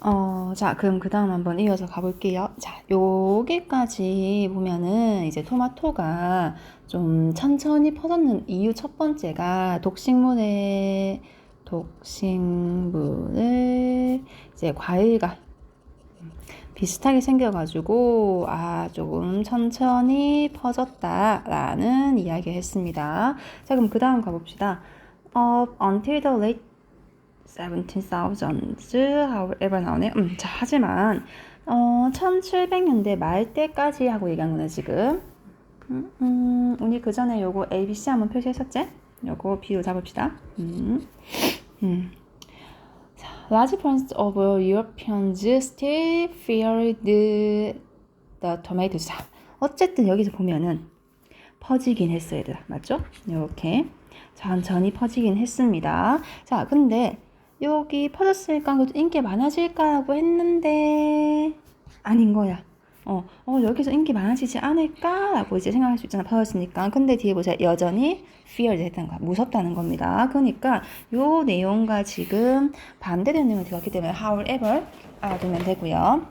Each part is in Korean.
어, 자, 그럼 그 다음 한번 이어서 가볼게요. 자, 여기까지 보면은 이제 토마토가 좀 천천히 퍼졌는 이유 첫 번째가 독식물의 독식물의 이제 과일과 비슷하게 생겨가지고 아 조금 천천히 퍼졌다라는 이야기 했습니다. 자 그럼 그 다음 가봅시다. Up until the late 17,000s, however 나오네요. 음, 자 하지만 어 1700년대 말 때까지 하고 얘기한 거네 지금. 음, 음, 우리 그 전에 요거 ABC 한번 표시했었지? 요거 B로 잡읍시다. 음, 음. large percent of Europeans still feared the tomatoes. 자, 어쨌든 여기서 보면은 퍼지긴 했어요, 얘들아. 맞죠? 이렇게 천천히 퍼지긴 했습니다. 자, 근데 여기 퍼졌으니까 인기 많아질까라고 했는데 아닌 거야. 어, 어, 여기서 인기 많아지지 않을까라고 이제 생각할 수 있잖아. 퍼졌으니까. 근데 뒤에 보세요. 여전히 feared 했다는 거야. 무섭다는 겁니다. 그러니까 요 내용과 지금 반대되는 내용이 들어갔기 때문에 however 알아두면 되고요.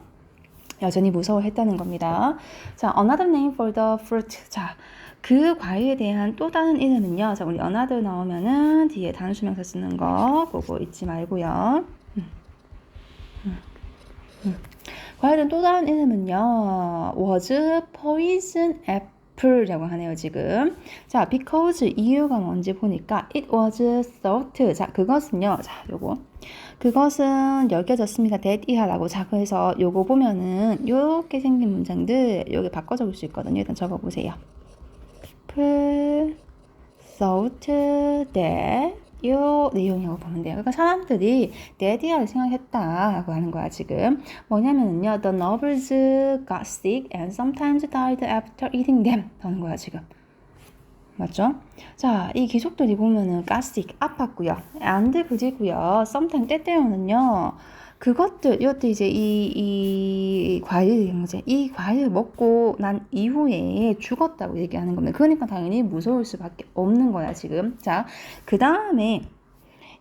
여전히 무서워했다는 겁니다. 자, another name for the fruit. 자, 그 과일에 대한 또 다른 이름은요. 자, 우리 another 나오면은 뒤에 단수명사 쓰는 거 그거 잊지 말고요. 음. 음. 음. 과일은 또 다른 이름은요. was poison apple라고 하네요, 지금. 자, because 이유가 뭔지 보니까 it was thought. 자, 그것은요. 자, 요거. 그것은 여겨졌습니다. that 이하라고. 자, 그래서 요거 보면은 요렇게 생긴 문장들 여기 바꿔 적을 수 있거든요. 일단 적어 보세요. Thought that 이 내용이라고 보면 돼요. 그러니까 사람들이 데디아를 생각했다라고 하는 거야 지금. 뭐냐면은요, the nobles got sick and sometimes died after eating them. 하는 거야 지금. 맞죠? 자, 이 귀족들이 보면은 got sick 아팠고요, and 그지고요, sometimes 때때로는요. 그것들 이것도 이제 이, 이 과일 이제 이 과일 먹고 난 이후에 죽었다고 얘기하는 겁니다. 그러니까 당연히 무서울 수밖에 없는 거야 지금. 자, 그 다음에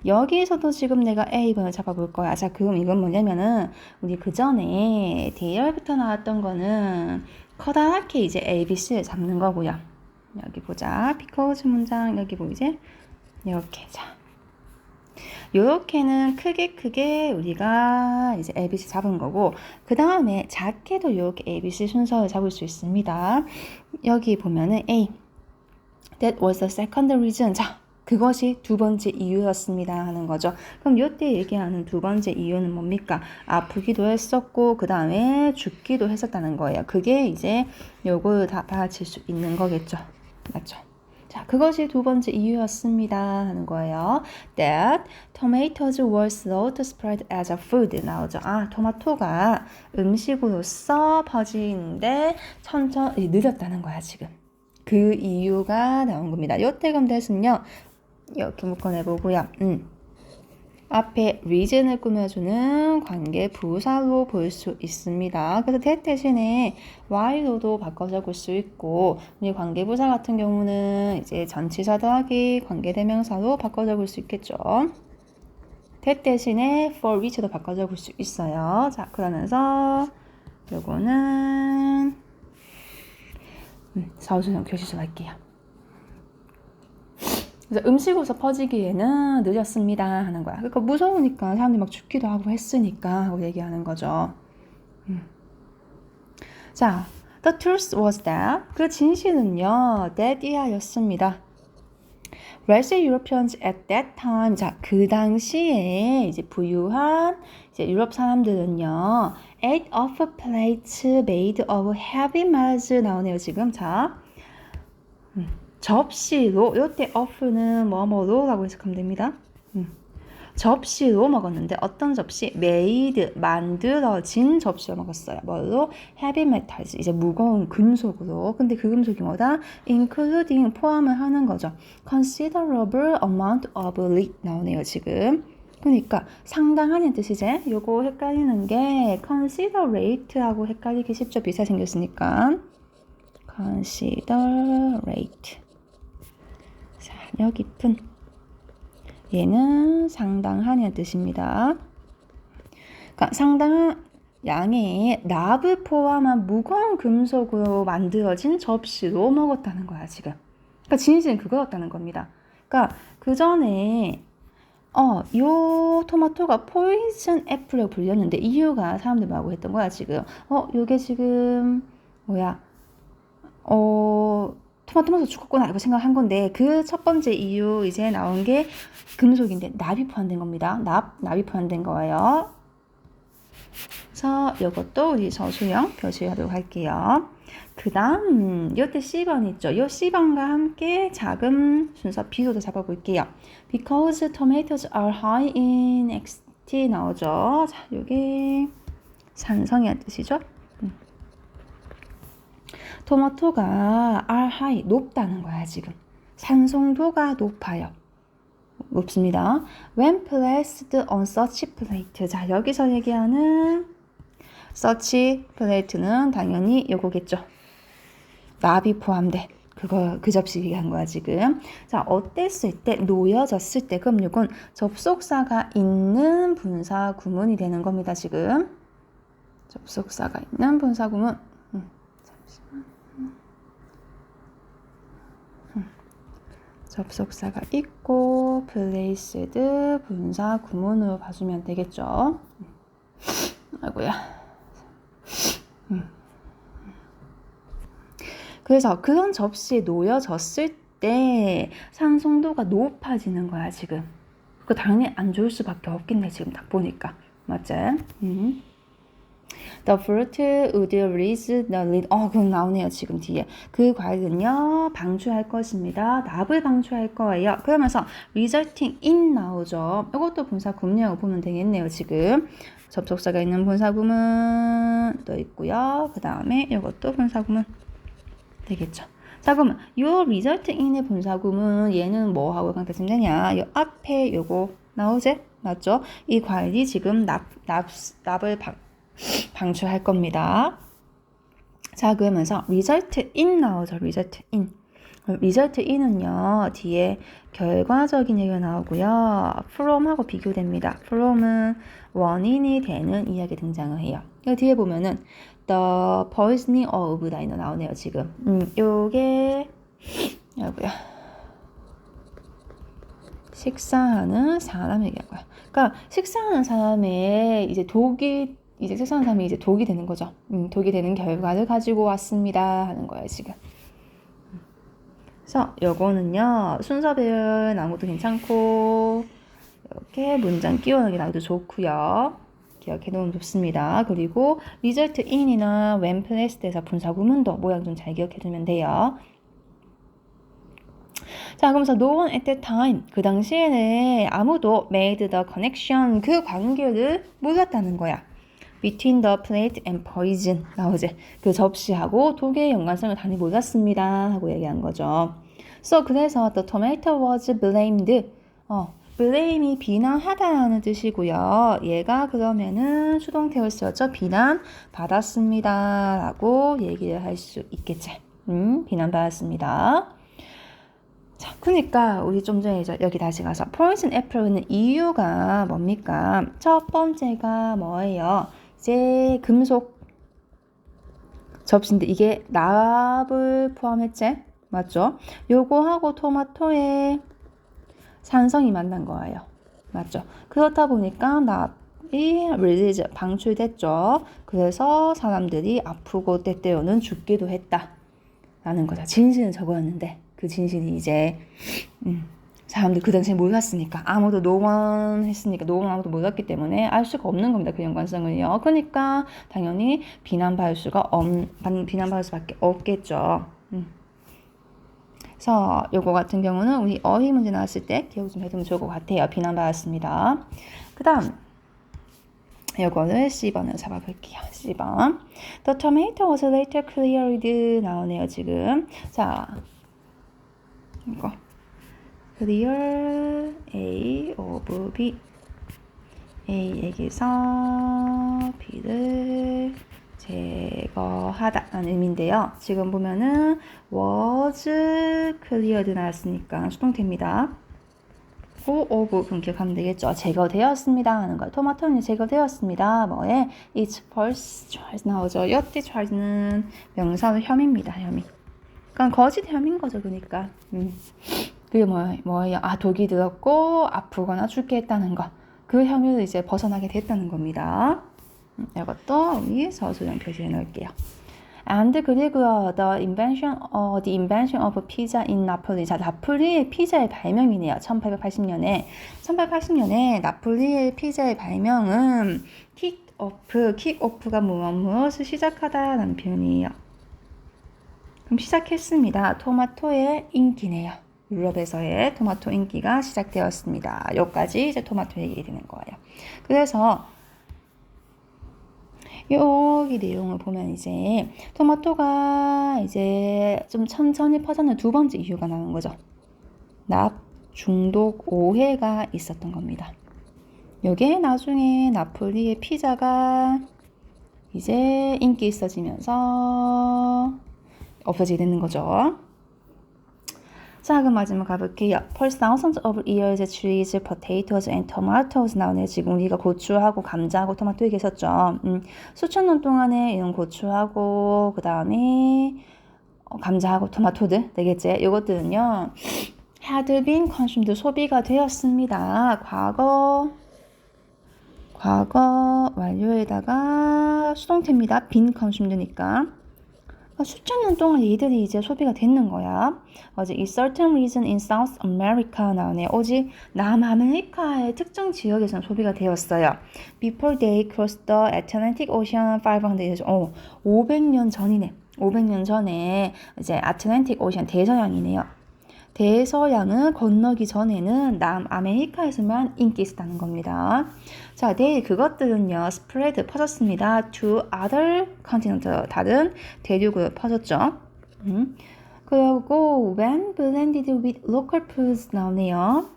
여기에서도 지금 내가 A번을 잡아볼 거야. 자, 그럼 이건 뭐냐면은 우리 그 전에 대열부터 나왔던 거는 커다랗게 이제 A, B, C를 잡는 거고요. 여기 보자. 피커즈 문장 여기 보이지? 이렇게 자. 요렇게는 크게 크게 우리가 이제 ABC 잡은 거고 그 다음에 작게도 이렇게 ABC 순서를 잡을 수 있습니다. 여기 보면은 A That was the second reason. 자, 그것이 두 번째 이유였습니다 하는 거죠. 그럼 이때 얘기하는 두 번째 이유는 뭡니까? 아프기도 했었고 그 다음에 죽기도 했었다는 거예요. 그게 이제 요걸 다 받아칠 수 있는 거겠죠. 맞죠? 자, 그것이 두 번째 이유였습니다 하는 거예요. That tomatoes were slow to spread as a food 나오죠. 아, 토마토가 음식으로서 퍼지는데 천천히 느렸다는 거야 지금. 그 이유가 나온 겁니다. 요때 그럼 대신요 이렇게 묶어내보고요. 음. 앞에 reason을 꾸며주는 관계 부사로 볼 수 있습니다. 그래서 that 대신에 why로도 바꿔 적을 수 있고 우리 관계 부사 같은 경우는 이제 전치사 더하기 관계 대명사로 바꿔 적을 수 있겠죠. that 대신에 for which도 바꿔 적을 수 있어요. 자 그러면서 요거는 음, 사우수형 교시서 할게요. 그래서 음식으로서 퍼지기에는 늦었습니다 하는 거야. 그러니까 무서우니까 사람들이 막 죽기도 하고 했으니까 하고 얘기하는 거죠. 음. 자, the truth was that 그 진실은요, that 이하였습니다. Wealthy Europeans at that time. 자, 그 당시에 이제 부유한 이제 유럽 사람들은요, ate off plates made of heavy metals 나오네요, 지금. 자, 음. 접시로 요때 off는 뭐뭐로라고 해석하면 됩니다. 음. 접시로 먹었는데 어떤 접시? 메이드 만들어진 접시로 먹었어요. 뭘로? 헤비 메탈즈 이제 무거운 금속으로. 근데 그 금속이 뭐다? including 포함을 하는 거죠. considerable amount of lead 나오네요 지금. 그러니까 상당한의 뜻이지. 요거 헷갈리는 게 considerate하고 헷갈리기 쉽죠. 비슷 생겼으니까. considerate. 여 깊은 얘는 상당하냐 뜻입니다. 그러니까 상당한 양의 납을 포함한 무거운 금속으로 만들어진 접시로 먹었다는 거야 지금. 그러니까 진실은 그거였다는 겁니다. 그러니까 그 전에 어, 요 토마토가 포이즌 애플로 불렸는데 이유가 사람들 뭐라고 했던 거야 지금. 어, 요게 지금 뭐야? 어, 토마토 맛서 죽었구나 이렇게 생각한 건데 그 첫 번째 이유 이제 나온 게 금속인데 납이 포함된 겁니다. 납, 납이 포함된 거예요. 그래서 이것도 우리 저수형 표시하도록 할게요. 그 다음 이때 C번 있죠. 이 C번과 함께 작은 순서 B로도 잡아볼게요. Because tomatoes are high in XT 나오죠. 자, 이게 산성이란 뜻이죠. 음. 토마토가 are high 높다는 거야 지금. 산성도가 높아요. 높습니다. When placed on such plate. 자 여기서 얘기하는 such plate는 당연히 요거겠죠. 납이 포함돼. 그거 그 접시 얘기한 거야 지금. 자 어땠을 때 놓여졌을 때 그럼 요건 접속사가 있는 분사 구문이 되는 겁니다 지금. 접속사가 있는 분사 구문. 음. 접속사가 있고 placed 분사 구문으로 봐주면 되겠죠. 음. 아이고야. 음. 그래서 그런 접시에 놓여졌을 때 산성도가 높아지는 거야 지금. 그 당연히 안 좋을 수밖에 없겠네 지금 딱 보니까 맞지? 음. The fruit would release the lid. 어, 그럼 나오네요, 지금 뒤에. 그 과일은요, 방출할 것입니다. 납을 방출할 거예요. 그러면서 resulting in 나오죠. 이것도 분사 구문이라고 보면 되겠네요, 지금. 접속사가 있는 분사 구문 또 있고요. 그 다음에 이것도 분사 구문 되겠죠. 자, 그러면 요 result in의 분사 구문 얘는 뭐하고 강타점 되냐? 요 앞에 요거 나오지? 맞죠? 이 과일이 지금 납, 납, 납을 방, 방출할 겁니다. 자, 그러면서 result in 나오죠. result in. result in은요, 뒤에 결과적인 얘기가 나오고요. from하고 비교됩니다. from은 원인이 되는 이야기 등장을 해요. 이 뒤에 보면은 the poisoning of 다이너 나오네요, 지금. 음, 요게, 여보야. 식사하는 사람 거야. 그러니까 식사하는 사람의 이제 독이 이제 식사하는 사람이 이제 독이 되는 거죠. 음, 독이 되는 결과를 가지고 왔습니다 하는 거예요 지금. 그래서 요거는요 순서별 나무도 괜찮고 이렇게 문장 끼워넣기 나도 좋고요. 기억해 놓으면 좋습니다. 그리고 result in이나 when placed에서 분사 구문도 모양 좀 잘 기억해 두면 돼요. 자, 그러면서 no one at that time. 그 당시에는 아무도 made the connection. 그 관계를 몰랐다는 거야. Between the plate and poison. 나오지. 그 접시하고 독의 연관성을 단히 몰랐습니다. 하고 얘기한 거죠. So, 그래서 the tomato was blamed. 어, blame이 비난하다라는 뜻이고요. 얘가 그러면은 수동태였었죠. 비난 받았습니다. 라고 얘기를 할 수 있겠지. 음, 비난 받았습니다. 자, 그러니까 우리 좀 전에 여기 다시 가서 poison apple는 이유가 뭡니까? 첫 번째가 뭐예요? 이제 금속 접시인데 이게 납을 포함했지? 맞죠? 요거하고 토마토에 산성이 만난 거예요. 맞죠? 그렇다 보니까 납이 릴리즈 방출됐죠. 그래서 사람들이 아프고 때때로는 죽기도 했다. 라는 거죠. 진실은 저거였는데 그 진실이 이제 음, 사람들 그 당시에 몰랐으니까 아무도 노원 했으니까 노원 아무도 몰랐기 때문에 알 수가 없는 겁니다. 그 연관성을요. 그러니까 당연히 비난받을 수가 없 비난받을 수밖에 없겠죠. 음. 그래서 요거 같은 경우는 우리 어휘 문제 나왔을 때 기억 좀 해두면 좋을 것 같아요. 비난받았습니다. 그 다음 요거를 C번으로 잡아볼게요. C번. The tomato was later cleared 나오네요, 지금. 자, 이거. Clear A of B. A에게서 B를 제거하다 라는 의미인데요. 지금 보면은 was cleared 나왔으니까 수동태입니다. of 그럼 기억하면 되겠죠. 제거되었습니다 하는 거예요. 토마토는 제거되었습니다. 뭐에 it's first charge 나오죠. 여태 charge는 명사로 혐의입니다. 혐의. 그러니까 거짓 혐의인 거죠. 그러니까. 음. 그게 뭐, 뭐예요? 아 독이 들었고 아프거나 죽게 했다는 거. 그 혐의를 이제 벗어나게 됐다는 겁니다. 음, 이것도 우리 서술형 표시해 놓을게요. And 그리고요, the invention, 어, the invention of pizza in Napoli. 자, 나폴리의 피자의 발명이네요. 1880년에. 1880년에 나폴리의 피자의 발명은 kick off가 무엇, 무엇을 시작하다라는 표현이에요. 그럼 시작했습니다. 토마토의 인기네요. 유럽에서의 토마토 인기가 시작되었습니다. 여기까지 이제 토마토 얘기 되는 거예요. 그래서 여기 내용을 보면 이제 토마토가 이제 좀 천천히 퍼졌는 두 번째 이유가 나는 거죠. 납 중독 오해가 있었던 겁니다. 여기에 나중에 나폴리의 피자가 이제 인기 있어지면서 없어지게 되는 거죠. 자, 그럼 마지막 가볼게요. For thousands of years, trees, potatoes, and tomatoes 나오네. 지금 우리가 고추하고 감자하고 토마토 얘기했었죠. 음, 수천 년 동안에 이런 고추하고 그 다음에 어, 감자하고 토마토들 되겠지. 이것들은요. had been consumed 소비가 되었습니다. 과거 과거 완료에다가 수동태입니다. been consumed니까. 그러니까 수천 년 동안 얘들이 이제 소비가 됐는 거야. 어제 이 certain region in South America 나오네. 오직 남아메리카의 특정 지역에서는 소비가 되었어요. Before they crossed the Atlantic Ocean 500 years. 어, 500년 전이네. 500년 전에 이제 아틀란틱 오션 대서양이네요. 대서양을 건너기 전에는 남아메리카에서만 인기 있었다는 겁니다. 자, 내일 그것들은요, 스프레드 퍼졌습니다. to other continent, 다른 대륙으로 퍼졌죠. 음. 그리고 when blended with local foods 나오네요.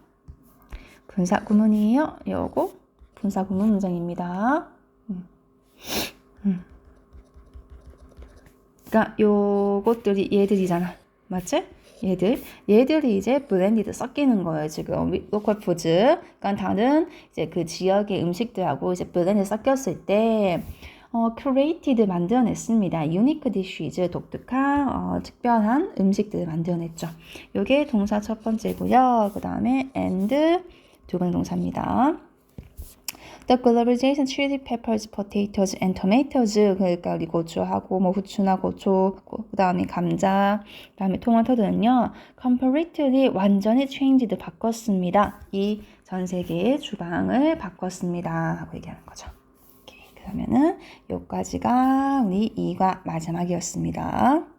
분사 구문이에요. 요거 분사 구문 문장입니다. 음. 음. 그러니까 요것들이 얘들이잖아. 맞지? 얘들 얘들이 이제 블렌디드 섞이는 거예요 지금 로컬 푸즈 그러니까 다른 이제 그 지역의 음식들하고 이제 블렌드 섞였을 때 어, 큐레이티드 만들어냈습니다. 유니크 디쉬즈 독특한 어, 특별한 음식들을 만들어냈죠. 요게 동사 첫 번째고요. 그 다음에 and 두 번째 동사입니다. The globalization chili peppers, potatoes, and tomatoes. 그러니까 우리 고추하고 뭐 후추나 고추, 그 다음에 감자, 그 다음에 토마토들은요. completely 완전히 changed 바꿨습니다. 이 전 세계의 주방을 바꿨습니다. 하고 얘기하는 거죠. 그러면은 여기까지가 우리 2과 마지막이었습니다.